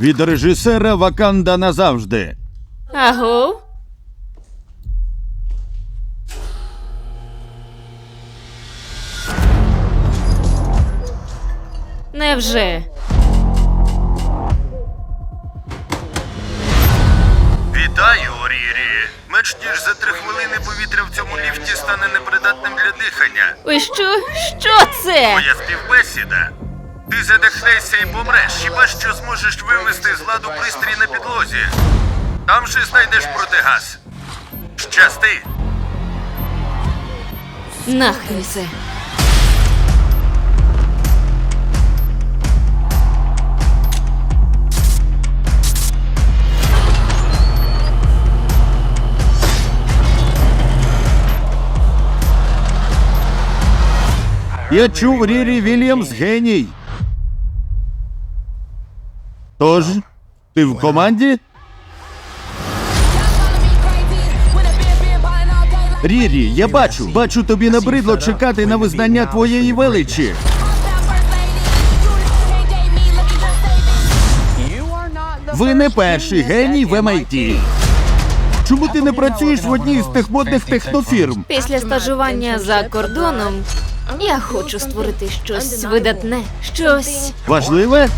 від режисера Ваканда назавжди. Аго. Невже? Вітаю, Орірі. Менш ніж за три хвилини повітря в цьому ліфті стане непридатним для дихання. Ви що? Що це? Моя співбесіда. Ти задихнешся і помреш, хіба що зможеш вивести з ладу пристрій на підлозі. Там же знайдеш протигаз. Щасти. Нахрен це. Я чув Рірі Вільямс геній. Тож, ти в команді? Рірі, я бачу, бачу, тобі набридло чекати на визнання твоєї величі. Ви не перший геній в MIT. Чому ти не працюєш в одній з тих модних технофірм? Після стажування за кордоном я хочу створити щось видатне, щось Важливе?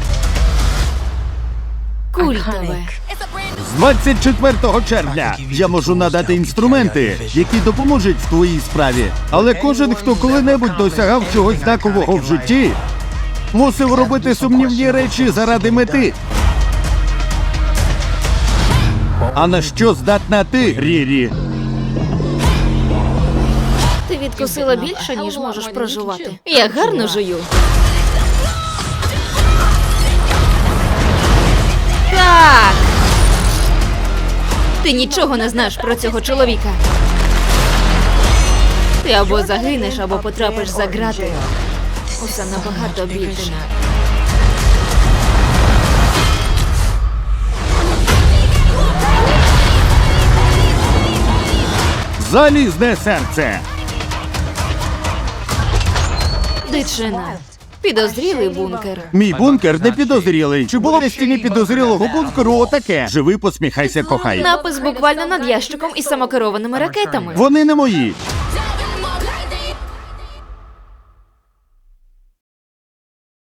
Культове. З 24 червня я можу надати інструменти, які допоможуть в твоїй справі. Але кожен, хто коли-небудь досягав чогось знакового в житті, мусив робити сумнівні речі заради мети. А на що здатна ти, Рірі? Ти відкусила більше, ніж можеш прожувати. Я гарно жую. Ти нічого не знаєш про цього чоловіка. Ти або загинеш, або потрапиш за грати. Усе набагато більше. Залізне серце. Дичина. Підозрілий бункер. Мій бункер не підозрілий. Чи було на стіні підозрілого бункеру отаке? Живи, посміхайся, кохай. Напис буквально над ящиком із самокерованими ракетами. Вони не мої.